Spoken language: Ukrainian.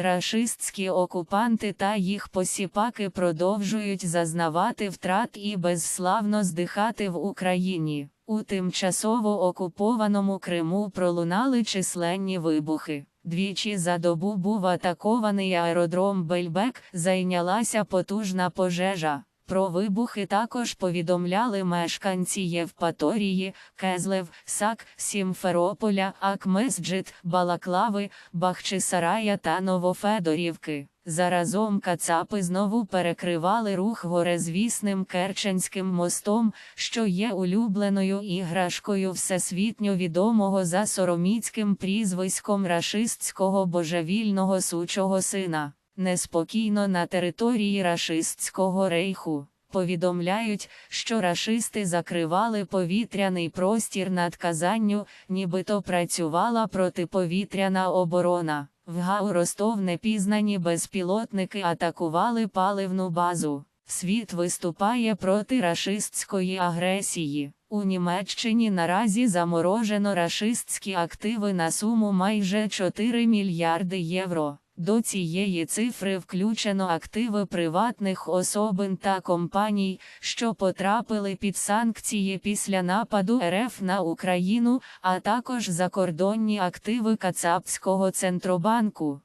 Рашистські окупанти та їх посіпаки продовжують зазнавати втрат і безславно здихати в Україні. У тимчасово окупованому Криму пролунали численні вибухи. Двічі за добу був атакований аеродром Бельбек, зайнялася потужна пожежа. Про вибухи також повідомляли мешканці Євпаторії, Кезлев, Сак, Сімферополя, Акмесджит, Балаклави, Бахчисарая та Новофедорівки. Заразом кацапи знову перекривали рух горезвісним Керченським мостом, що є улюбленою іграшкою всесвітньо відомого за сороміцьким прізвиськом рашистського божевільного сучого сина. Неспокійно на території рашистського рейху. Повідомляють, що рашисти закривали повітряний простір над Казанню, нібито працювала протиповітряна оборона. В ГАУ Ростов непізнані безпілотники атакували паливну базу. Світ виступає проти рашистської агресії. У Німеччині наразі заморожено рашистські активи на суму майже 4 мільярди євро. До цієї цифри включено активи приватних особин та компаній, що потрапили під санкції після нападу РФ на Україну, а також закордонні активи Кацапського центробанку.